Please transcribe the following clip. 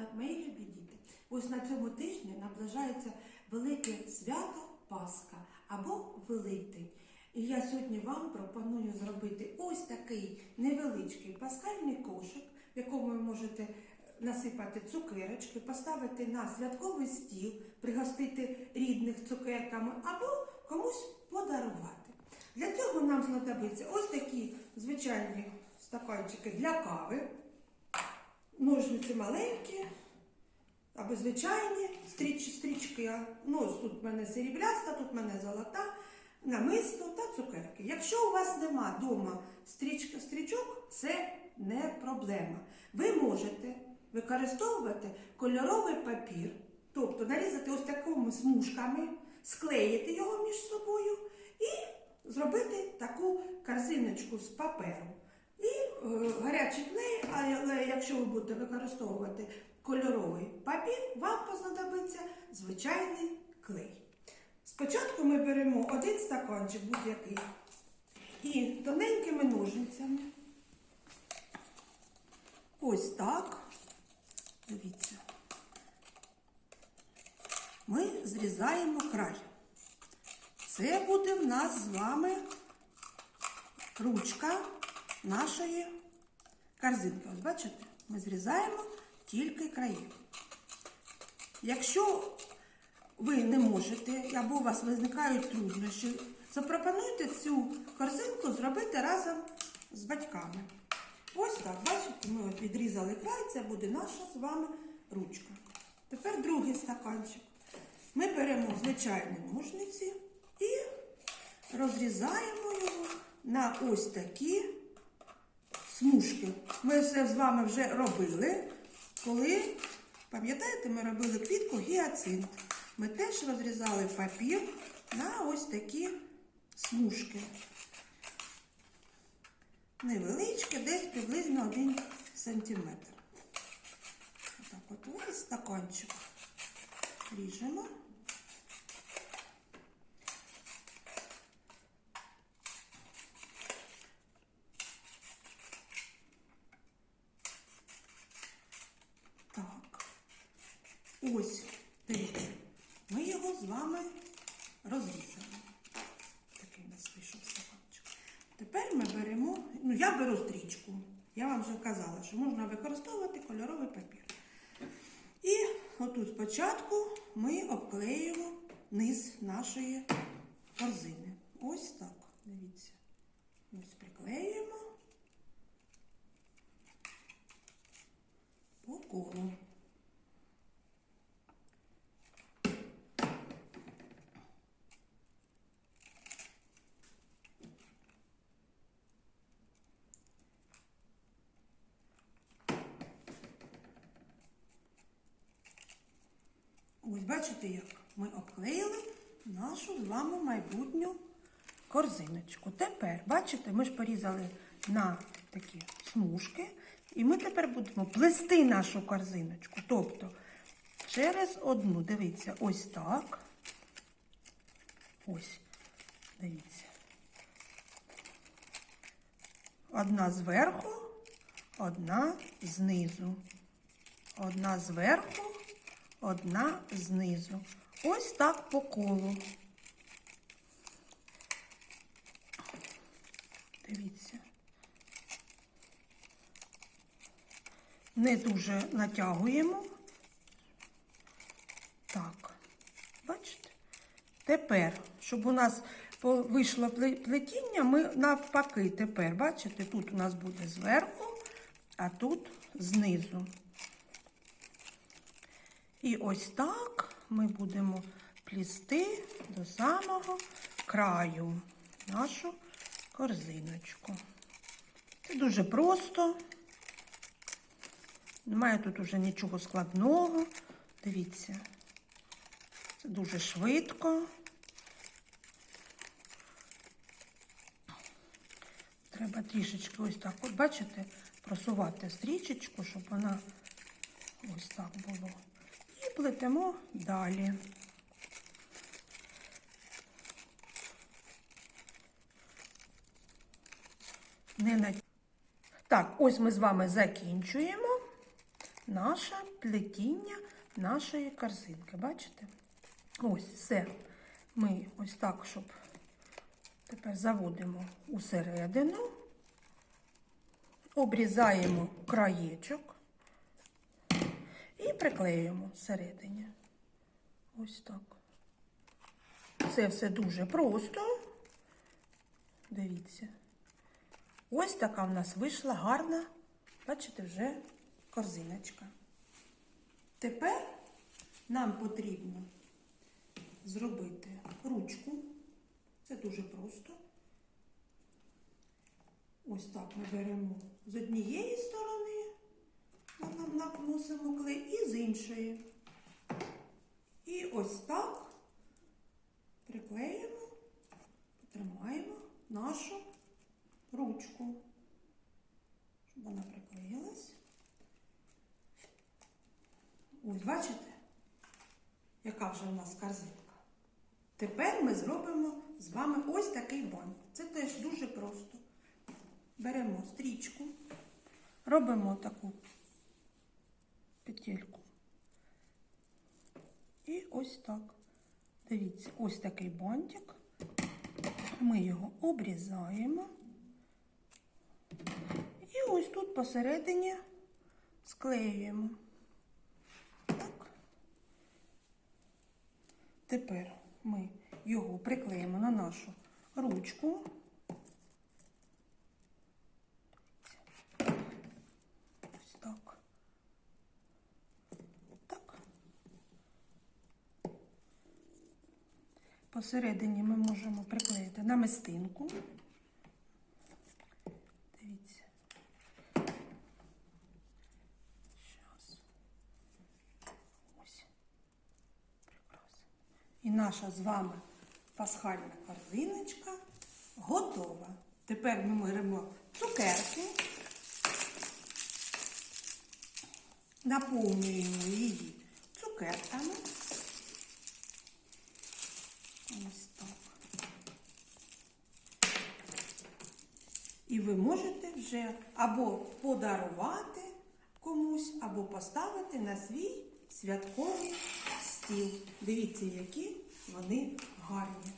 ранок, мої любі діти. Ось на цьому тижні наближається велике свято Пасха або Великдень. І я сьогодні вам пропоную зробити ось такий невеличкий пасхальний кошик, в якому ви можете насипати цукерочки, поставити на святковий стіл, пригостити рідних цукерками або комусь подарувати. Для цього нам знадобиться ось такі звичайні стаканчики для кави, ножниці маленькі, або звичайні стріч, стрічки. Ну, тут в мене серебряста, тут в мене золота, намисто та цукерки. Якщо у вас нема вдома стрічка, стрічок, це не проблема. Ви можете використовувати кольоровий папір, тобто нарізати ось такими смужками, склеїти його між собою і зробити таку корзиночку з паперу. І е, гарячий клей, але якщо ви будете використовувати кольоровий папір, вам знадобиться звичайний клей. Спочатку ми беремо один стаканчик будь-який і тоненькими ножницями. Ось так. Дивіться. Ми зрізаємо край. Це буде в нас з вами ручка нашої корзинки. Ось бачите, ми зрізаємо тільки краї. Якщо ви не можете, або у вас виникають труднощі, запропонуйте цю корзинку зробити разом з батьками. Ось так, бачите, ми відрізали край, це буде наша з вами ручка. Тепер другий стаканчик. Ми беремо звичайні ножниці і розрізаємо його на ось такі смужки. Ми це з вами вже робили, коли, пам'ятаєте, ми робили квітку гіацинт. Ми теж розрізали папір на ось такі смужки. Невеличке, десь приблизно 1 сантиметр. Отак от весь стаканчик ріжемо. Так. Ось, дивіться, ми його з вами розрізали. Такий у нас вийшов стаканчик. Тепер ми беремо, ну я беру стрічку. Я вам вже казала, що можна використовувати кольоровий папір. І отут спочатку ми обклеюємо низ нашої корзини. Ось так. Дивіться. Ось приклеюємо по колу. Ось бачите, як ми обклеїли нашу з вами майбутню корзиночку. Тепер, бачите, ми ж порізали на такі смужки, і ми тепер будемо плести нашу корзиночку. Тобто через одну, дивіться, ось так. Ось, дивіться. Одна зверху, одна знизу. Одна зверху, одна знизу. Ось так по колу. Дивіться. Не дуже натягуємо. Так, бачите? Тепер, щоб у нас вийшло плетіння, ми навпаки тепер, бачите, тут у нас буде зверху, а тут знизу. І ось так ми будемо плісти до самого краю нашу корзиночку. Це дуже просто. Немає тут уже нічого складного. Дивіться, це дуже швидко. Треба трішечки ось так, от бачите, просувати стрічечку, щоб вона ось так було. Плетемо далі. Не на... Так, ось ми з вами закінчуємо наше плетіння нашої корзинки. Бачите? Ось все. Ми ось так, щоб тепер заводимо усередину, обрізаємо краєчок і приклеюємо всередині. Ось так. Це все дуже просто. Дивіться. Ось така в нас вийшла гарна, бачите, вже корзиночка. Тепер нам потрібно зробити ручку. Це дуже просто. Ось так ми беремо з однієї сторони, наносимо клей, і з іншої. І ось так приклеїмо, потримаємо нашу ручку, щоб вона приклеїлась. Ось, бачите, яка вже в нас корзинка. Тепер ми зробимо з вами ось такий бант. Це теж дуже просто. Беремо стрічку, робимо таку петельку. І ось так. Дивіться, ось такий бантик. Ми його обрізаємо. І ось тут посередині склеюємо. Так. Тепер ми його приклеїмо на нашу ручку. Ось так. Так. Посередині ми можемо приклеїти намистинку. Дивіться. Щас. Ось. Прекрасно. І наша з вами пасхальна корзиночка готова. Тепер ми беремо цукерки, наповнюємо її цукерками. Ось так. І ви можете вже або подарувати комусь, або поставити на свій святковий стіл. Дивіться, які вони гарні.